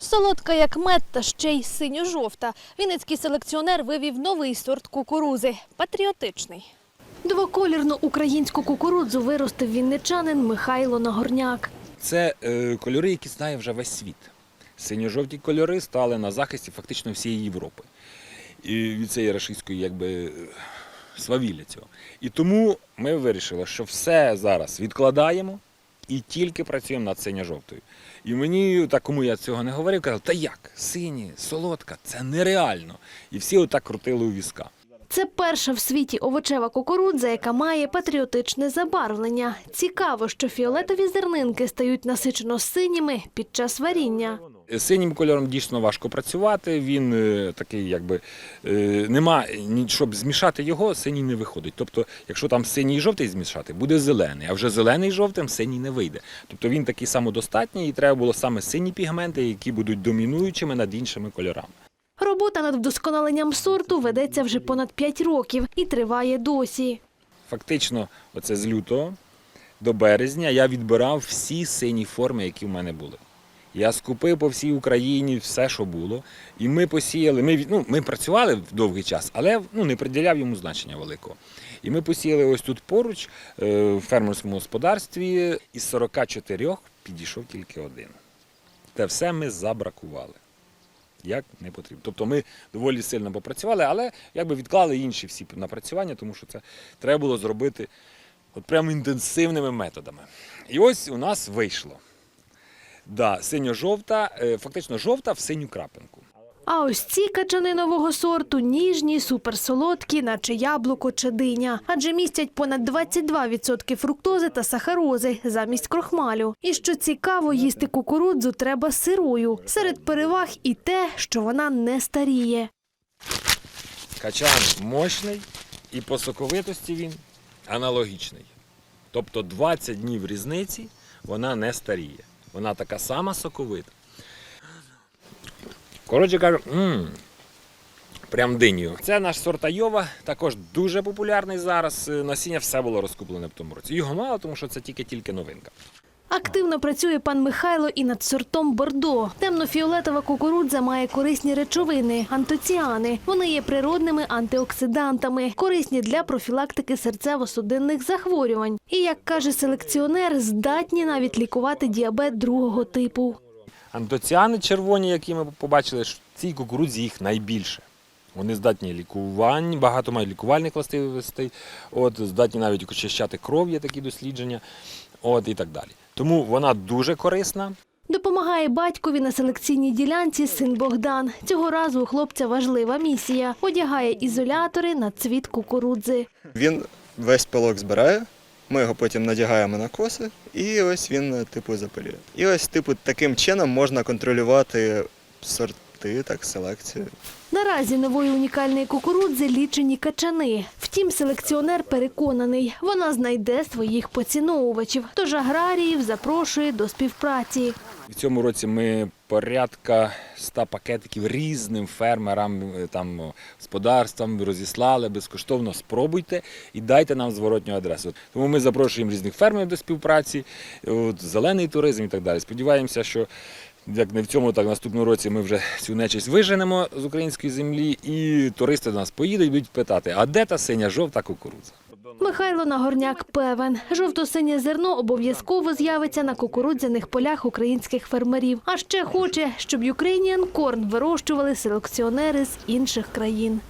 Солодка як мед та ще й синьо-жовта. Вінницький селекціонер вивів новий сорт кукурузи – патріотичний. Двоколірну українську кукурудзу виростив вінничанин Михайло Нагорняк. Це е, кольори, які знає вже весь світ. Синьо-жовті кольори стали на захисті фактично всієї Європи. І від цієї рашистської якби, е, свавілля цього. І тому ми вирішили, що все зараз відкладаємо і тільки працюємо над синьо-жовтою. І мені, так кому я цього не говорив, казав, та як, сині, солодка, це нереально. І всі отак крутили у візка. Це перша в світі овочева кукурудза, яка має патріотичне забарвлення. Цікаво, що фіолетові зернинки стають насичено синіми під час варіння. Синім кольором дійсно важко працювати. Він е, такий, якби е, нема щоб змішати його, синій не виходить. Тобто, якщо там синій і жовтий змішати, буде зелений, а вже зелений з жовтим синій не вийде. Тобто він такий самодостатній, і треба було саме сині пігменти, які будуть домінуючими над іншими кольорами. Робота над вдосконаленням сорту ведеться вже понад 5 років і триває досі. Фактично, оце з лютого до березня я відбирав всі сині форми, які в мене були. Я скупив по всій Україні все, що було. І ми посіяли. Ми, ну, ми працювали довгий час, але ну, не приділяв йому значення великого. І ми посіяли ось тут поруч, е, в фермерському господарстві, із 44 підійшов тільки один. Те все ми забракували. Як не потрібно. Тобто ми доволі сильно попрацювали, але якби відклали інші всі напрацювання, тому що це треба було зробити от прямо інтенсивними методами. І ось у нас вийшло. Да, синьо-жовта, е, фактично жовта в синю крапинку. А ось ці качани нового сорту ніжні, суперсолодкі, наче яблуко чи диня, адже містять понад 22% фруктози та сахарози замість крохмалю. І що цікаво, їсти кукурудзу треба сирою. Серед переваг і те, що вона не старіє. Качан мощний і по соковитості він аналогічний. Тобто 20 днів різниці вона не старіє. Вона така сама соковита. Коротше кажу, м прям динію. Це наш сорт Айова, також дуже популярний зараз. Насіння все було розкуплене в тому році. Його мало, тому що це тільки-тільки новинка. Активно працює пан Михайло і над сортом Бордо. Темно-фіолетова кукурудза має корисні речовини антоціани. Вони є природними антиоксидантами, корисні для профілактики серцево-судинних захворювань. І як каже селекціонер, здатні навіть лікувати діабет другого типу. Антоціани червоні, які ми побачили, в цій кукурудзі їх найбільше. Вони здатні лікувань, багато мають лікувальних властивостей, от, здатні навіть очищати кров, є такі дослідження, от, і так далі. Тому вона дуже корисна. Допомагає батькові на селекційній ділянці син Богдан. Цього разу у хлопця важлива місія. Одягає ізолятори на цвіт кукурудзи. Він весь пилок збирає, ми його потім надягаємо на коси, і ось він типу запилює. І ось, типу, таким чином можна контролювати сорти, так, селекцію. Наразі нової унікальної кукурудзи лічені качани. Втім, селекціонер переконаний, вона знайде своїх поціновувачів. Тож аграріїв запрошує до співпраці. В цьому році ми порядка 100 пакетиків різним фермерам, е, там, господарствам розіслали безкоштовно. Спробуйте і дайте нам зворотню адресу. Тому ми запрошуємо різних фермерів до співпраці, от, зелений туризм і так далі. Сподіваємося, що як не в цьому, так в наступному році ми вже цю нечисть виженемо з української землі, і туристи до нас поїдуть, будуть питати, а де та синя жовта кукурудза? Михайло Нагорняк певен, жовто-синє зерно обов'язково з'явиться на кукурудзяних полях українських фермерів. А ще хоче, щоб Ukrainian Corn вирощували селекціонери з інших країн.